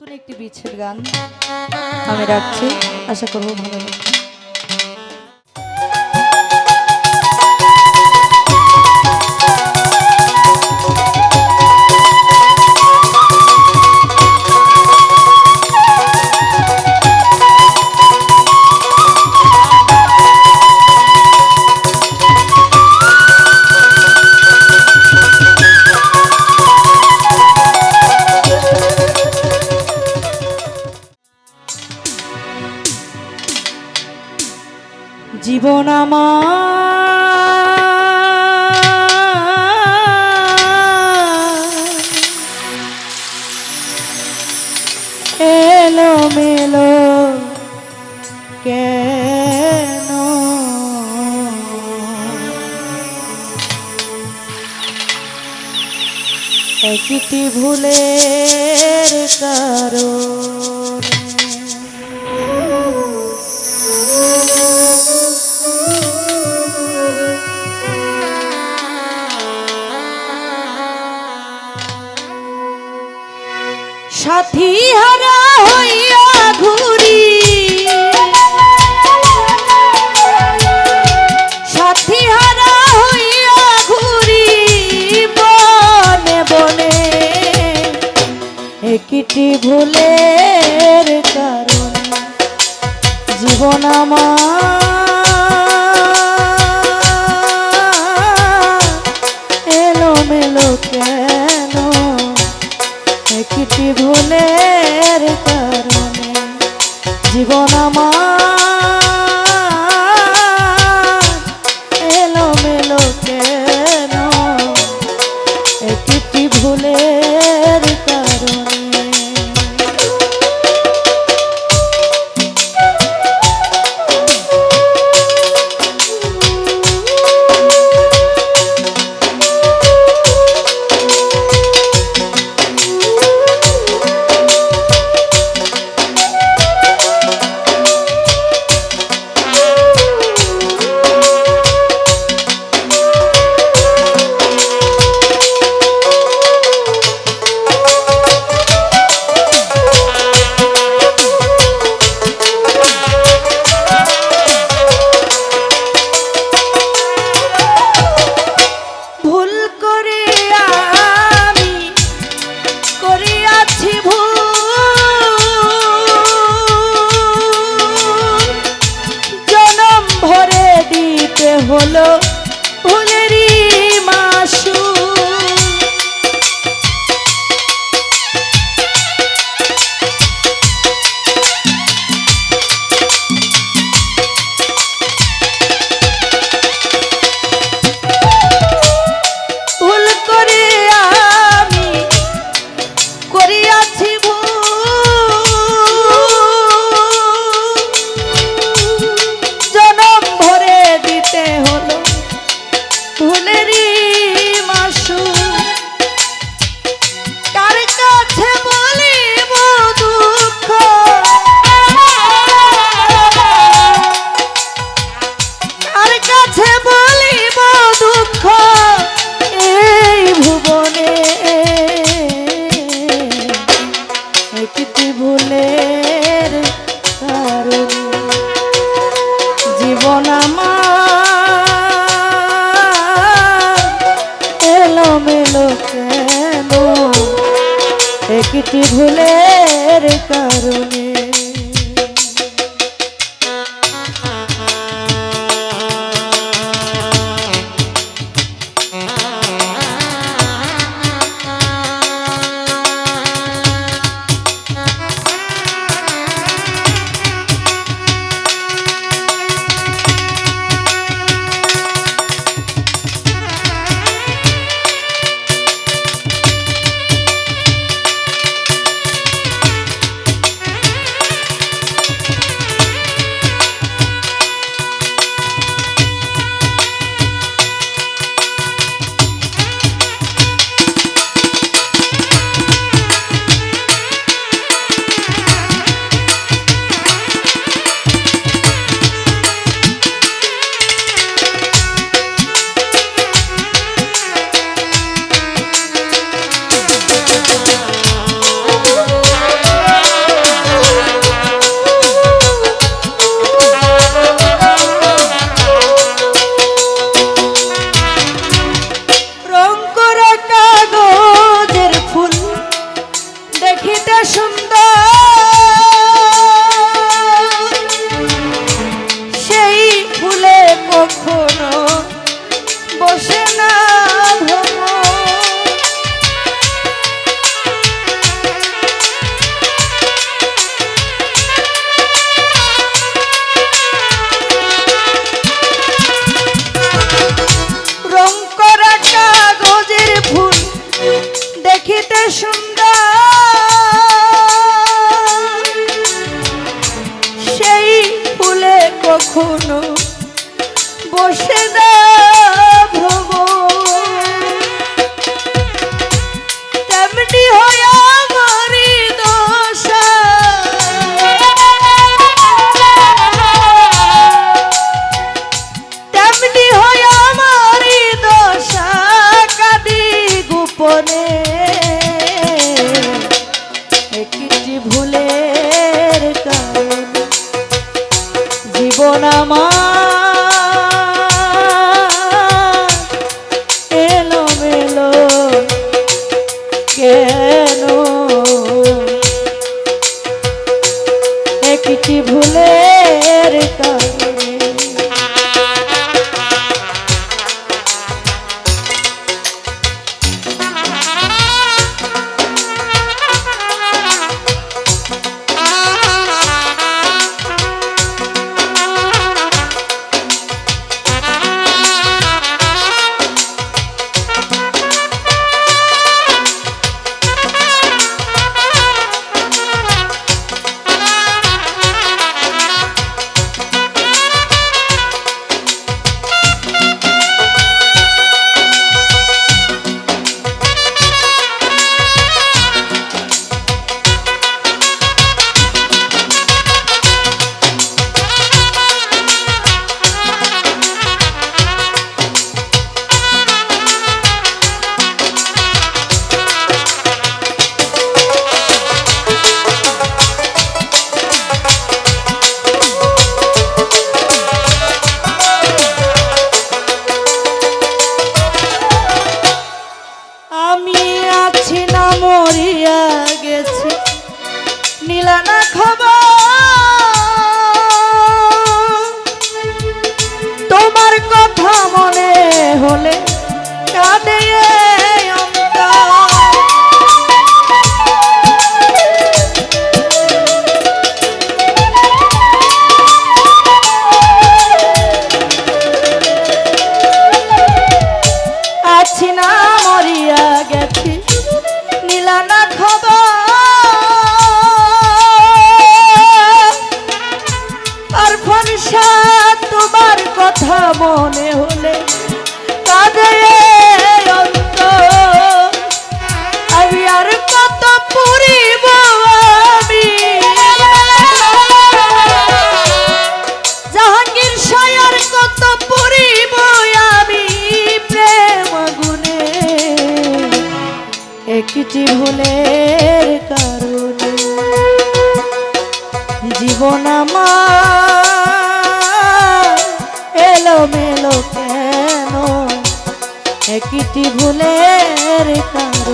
নতুন একটি বিচ্ছেদ গান। আমি রাখছি। আশা করব ভালো লাগবে। মন আমার। এলো মেলো কেন? একটি ভুলে একটি ভুলে একটি ভুলের কারণে।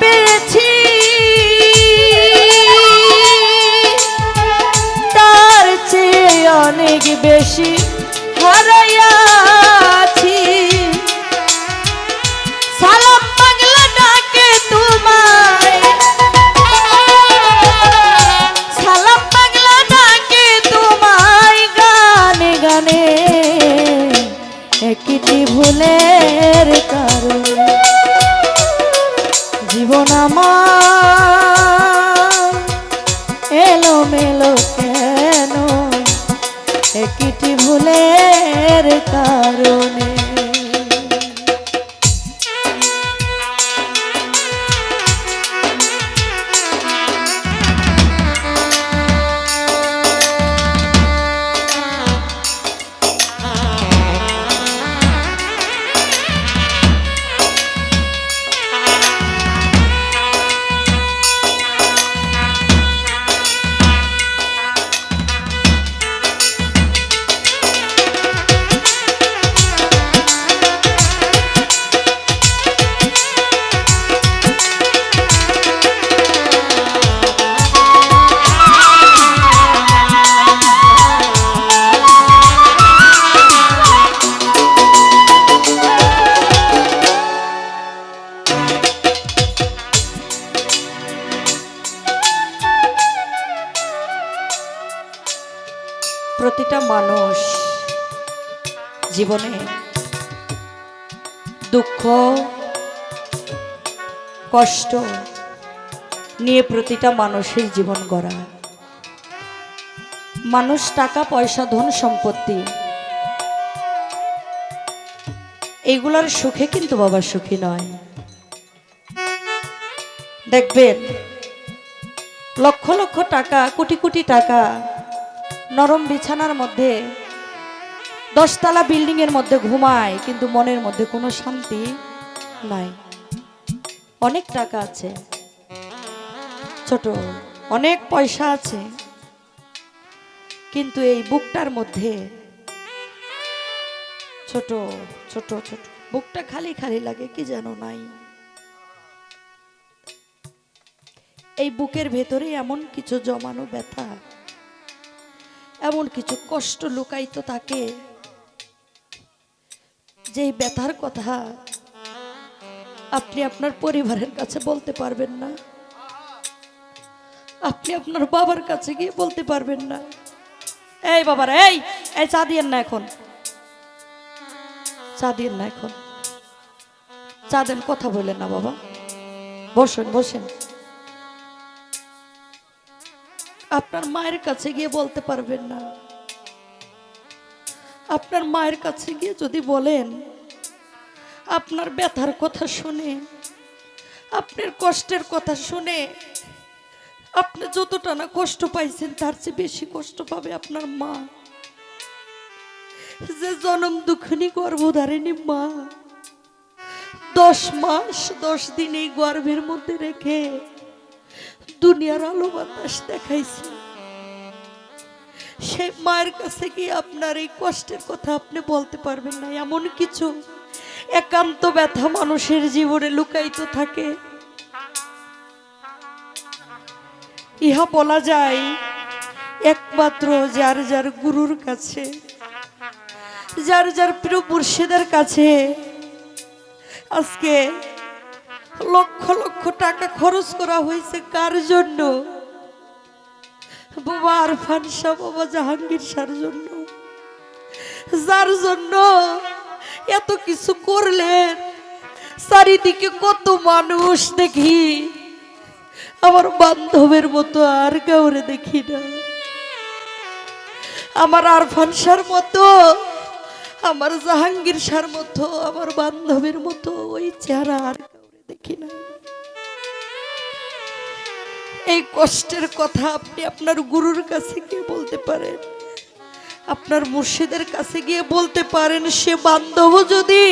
পেয়েছি। কারণে কষ্ট নিয়ে প্রতিটা মানুষের জীবন গড়া। মানুষ টাকা, পয়সা, ধন, সম্পত্তি এইগুলার সুখে কিন্তু বাবা সুখী নয়। দেখবেন, লক্ষ লক্ষ টাকা, কোটি কোটি টাকা নরম বিছানার মধ্যে, দশতলা বিল্ডিং এর মধ্যে ঘুমায়, কিন্তু মনের মধ্যে কোনো শান্তি নাই। অনেক টাকা আছে। ছোট, অনেক পয়সা আছে। কিন্তু এই বুকটার মধ্যে ছোট ছোট ছোট, বুকটা খালি খালি লাগে, কি যেন নাই। এই বুকের ভেতরে এমন কিছু জমানো ব্যথা, এমন কিছু কষ্ট লুকাইতো থাকে যে ব্যথার কথা আপনি আপনার পরিবারের কাছে বলতে পারবেন না। আপনি আপনার বাবার কাছে গিয়ে বলতে পারবেন না। এই বাবার, এই এই চা দিয়েন না এখন। চা দিয়েন না এখন। চা দেন, কথা বললেন না বাবা। বসেন বসেন। আপনার মায়ের কাছে গিয়ে বলতে পারবেন না। আপনার মায়ের কাছে গিয়ে যদি বলেন আপনার ব্যথার কথা শুনে, আপনার কষ্টের কথা শুনে, আপনি যতটা না কষ্ট পাইছেন, তার চেয়ে বেশি কষ্ট পাবে আপনার মা। যে জনম দুঃখনি গর্ভধারিণী মা, দশ মাস দশ দিন এই গর্ভের মধ্যে রেখে দুনিয়ার আলো বাতাস দেখাইছে। সেই মায়ের কাছে কি আপনার এই কষ্টের কথা আপনি বলতে পারবেন না, এমন কিছু একান্ত ব্যথা মানুষের জীবনে লুকায়িত থাকে। ইহা বলা যায় একমাত্র যার যার গুরুর কাছে, যার যার প্রিয় মুর্শিদের কাছে। আজকে লক্ষ লক্ষ টাকা খরচ করা হয়েছে কার জন্য? বাবা আরফান শাহ, বাবা জাহাঙ্গীর শাহর জন্য। যার জন্য এত কিছু করলেন। চারিদিকে কত মানুষ দেখি। আমার বান্ধবের মতো আর কাউরে দেখি না। আমার আরফান শাহর মতো, আমার জাহাঙ্গীর সার মতো, আমার বান্ধবের মতো ওই চেহারা আর কাউরে দেখি না। এই কষ্টের কথা আপনি আপনার গুরুর কাছে গিয়ে বলতে পারেন। আপনার মুর্শিদের কাছে গিয়ে বলতে পারেন, সে বান্ধব যদি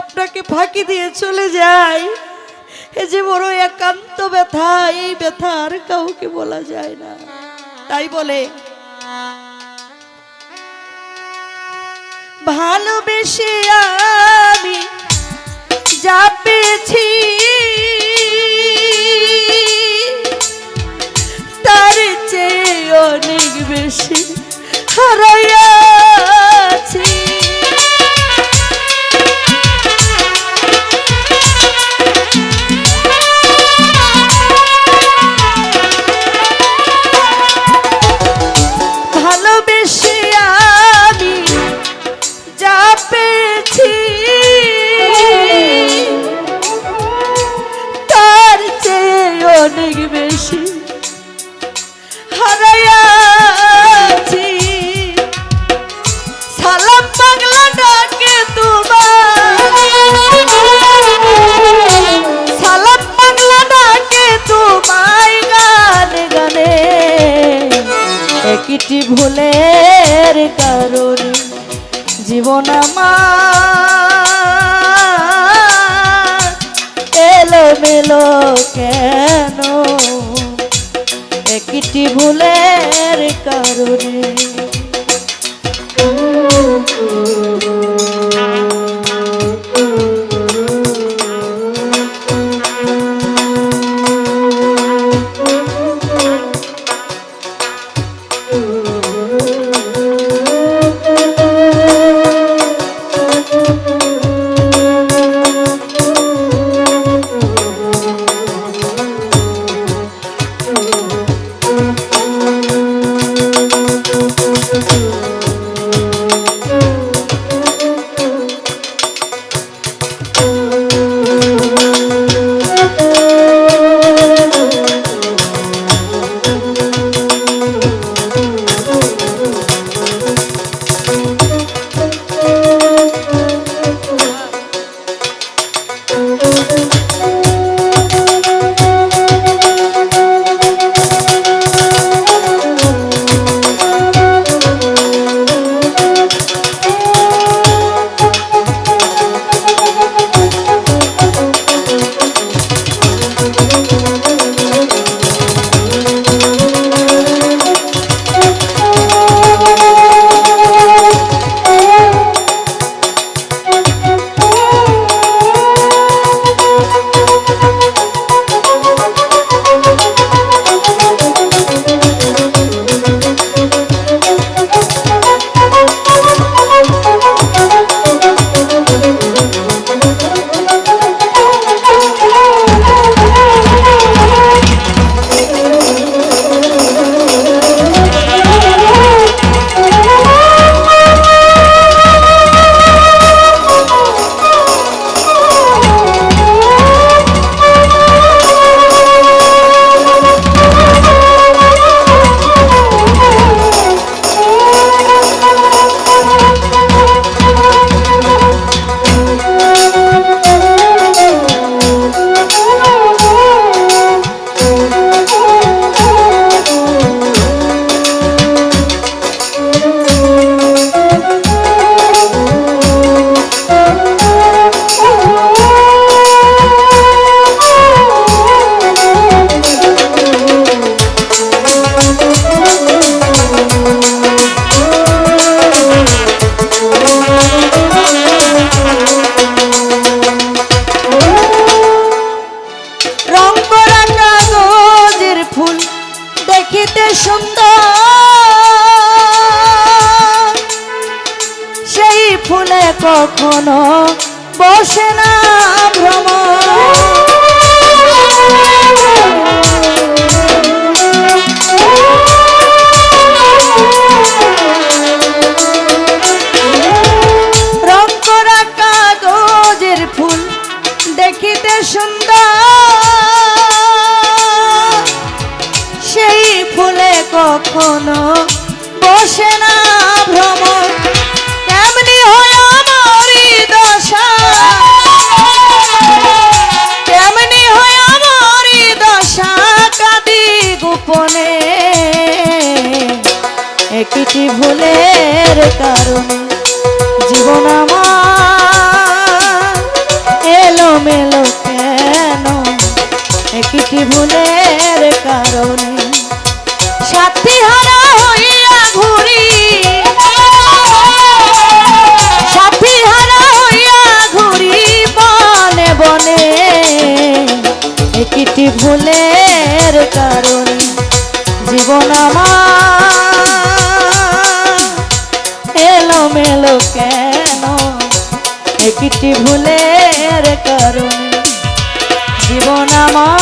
আপনাকে ফাঁকি দিয়ে চলে যায়, এ যে বড় একান্ত ব্যথা, এই ব্যথা আর কাউকে বলা যায় না। তাই বলে, ভালোবেসে আমি যা পেয়েছি, তার চেয়ে অনেক বেশি হারাইয়াছি কখনো জীবন আমার এলো মেলো কেন একটি ভুলের কারণে। জীবন আমার